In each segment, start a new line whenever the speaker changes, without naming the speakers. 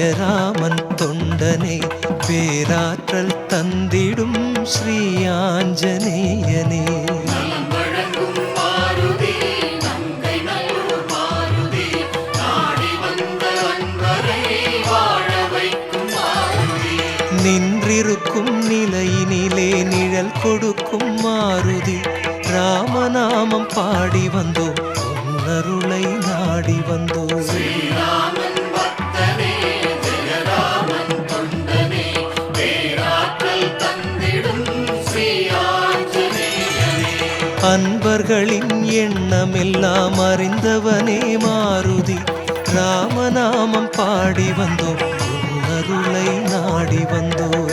ஜெயராமன் தொண்டனே பேராற்றல் தந்திடும் ஸ்ரீ ஆஞ்சநேயனே நின்றிருக்கும் நிலையினிலே நிழல் கொடுக்கும் மாருதி ராமநாமம் பாடி வந்தோம் உன்னருளை நாடி வந்தோம். அன்பர்களின் எண்ணமெல்லாம் அறிந்தவனே மாருதி. ராமநாமம் பாடி வந்தோம். அருளை நாடி வந்தோம்.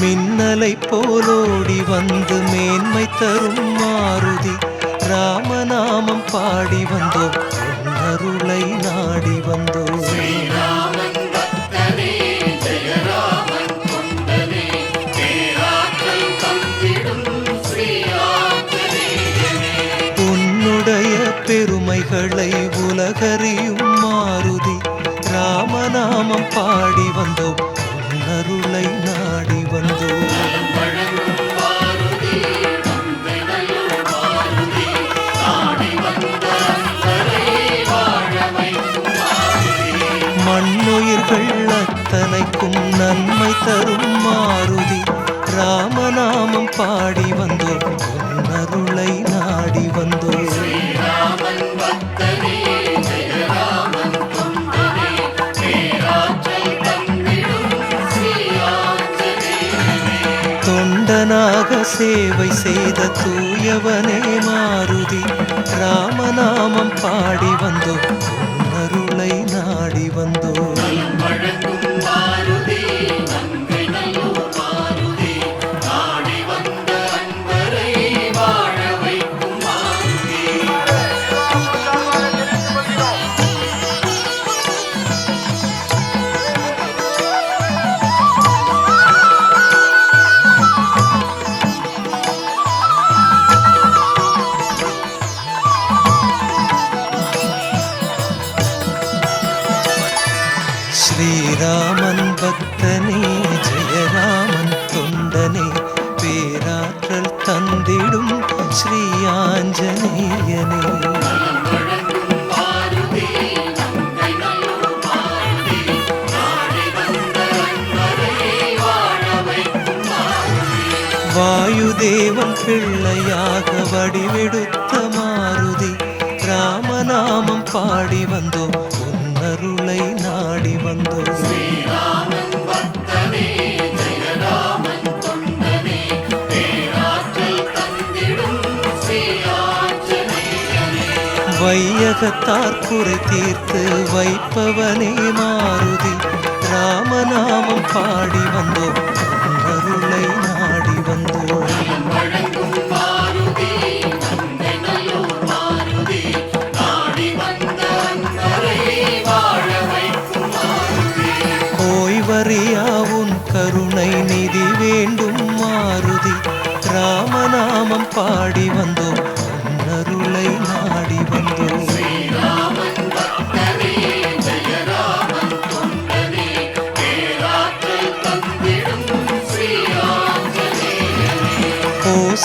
மின்னலை போலோடி வந்து மேன்மை தரும் மாருதி. ராமநாமம் பாடி வந்தோம். உன்னருளை நாடி வந்தோம். உன்னுடைய பெருமைகளை உலகறியும் மாருதி ராமநாமம் பாடி வந்தோம். உன்னருளை நாடி வந்தோம். மண்ணுயிர்கள் அத்தனைக்கும் நன்மை தரும் மாருதி. ராமநாமம் பாடி வந்தோம் உன்னருளை நாடி வந்தோம். தொண்டனாக சேவை செய்த தூயவனே மாருதி. ராமநாமம் பாடி வந்தோம் உன்னருளை நாடி ஸ்ரீராமன் பக்தனே ஜெயராமன் தொண்டனே பேராற்றல் தந்திடும் ஸ்ரீ ஆஞ்சநேயனே வாயுதேவன் பிள்ளையாக வடிவெடுத்த மாருதி ராமநாமம் பாடி வந்தோம் வையகத்தார் குறை தீர்த்து வைப்பவனே மாருதி. ராமநாமம் பாடி வந்தோம்.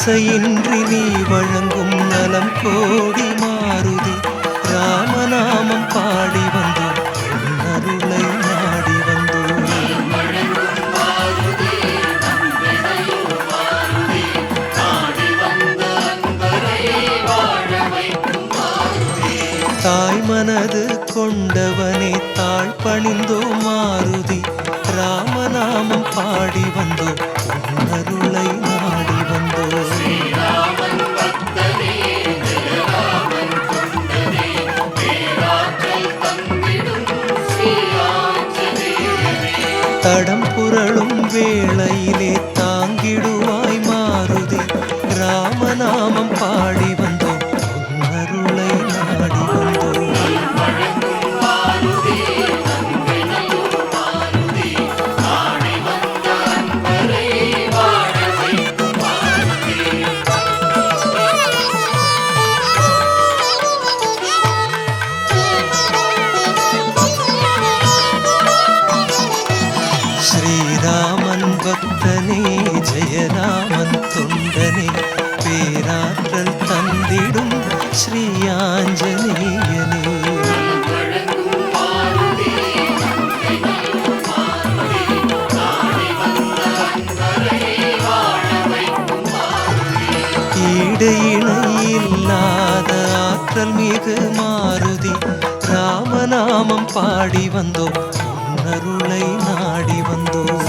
ஆசையின்றி நீ வழங்கும் நலம் கோடி மாறுதி ராமநாமம் பாடி வந்தோம். உன்னருளை நாடி வந்தோம். தாய் மனது கொண்டவனே தாழ்
பணிந்தோம்.
தடம் ஸ்ரீராமன் பக்தனே ஜெயராமன் தொண்டனே பேராற்றல் தந்திடும் ஸ்ரீயாஞ்சனேயனே ஆஞ்சநேயனே ஈடு இணை ஆற்றல் மிகு மாருதி ராமநாமம் பாடி வந்தோம். அருளை நாடி வந்தோம்.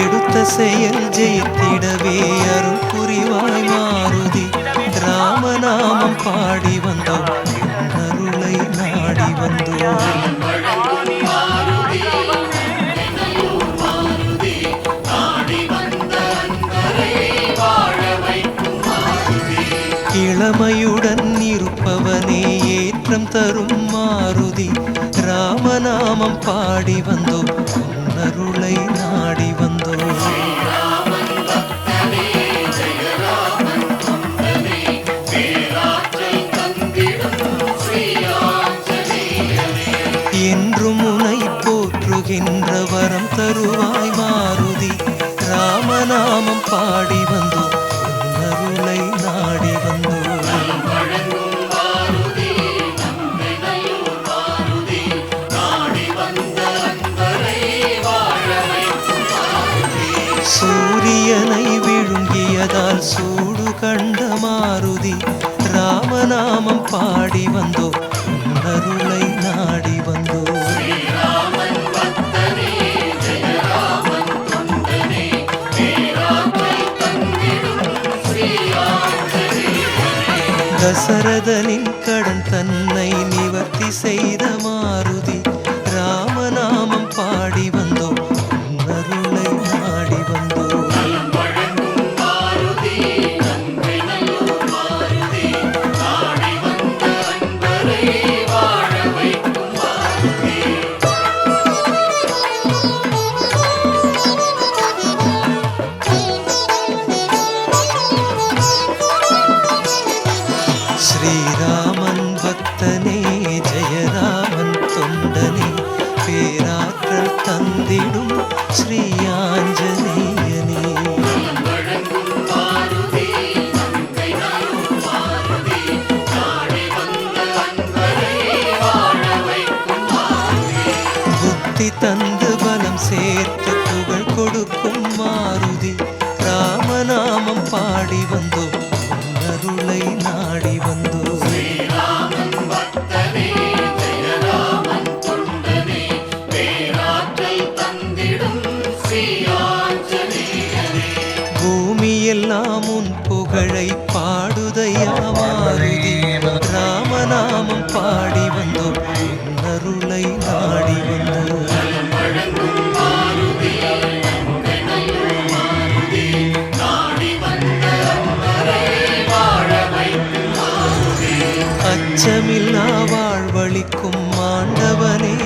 எடுத்த செயல் ஜெயித்திடவே அருள் புரிவாய் மாருதி. ராமநாமம் பாடி வந்தோம். அருளை நாடி வந்தோம். இளமையுடன் இருப்பவனே ஏற்றம் தரும் மாருதி. ராமநாமம் பாடி வந்தோம் உன்னருளை நாடி வந்தோம் சூரியனை விழுங்கியதால் சூடு கண்ட மாருதி ராமநாமம் பாடி வந்தோ உன்னருளை நாடி
வந்தோ.
தசரதனின் கடன் தன்னை நிவர்த்தி செய்த மாருதி ஜெயராமன் தொண்டனே பேராற்றல் தந்திடும் ஸ்ரீ புத்தி தந்து பலம் சேர்த்து எல்லாம் உன் புகழை பாடுதையா மாருதி ராமநாமம் பாடி வந்தோம் அருளை நாடி வந்தோம். அச்சமில்லா வாழ்வழிக்கும் ஆண்டவனே.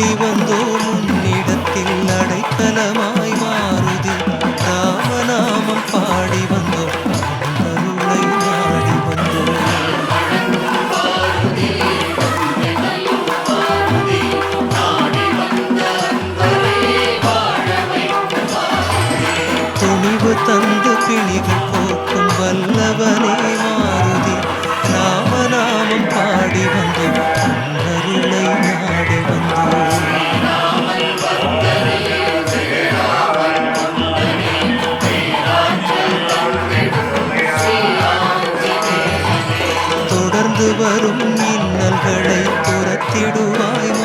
அண்டி வந்தோம் உன்னிடத்தில் அடைக்கலமாய் மாறுதி. ராமநாமம் பாடி வந்தோம் உன்னருளை நாடி வந்தோம். துணிவு தந்து பிணிகள் வரும் இன்னல்களை புறத்திடுவாய்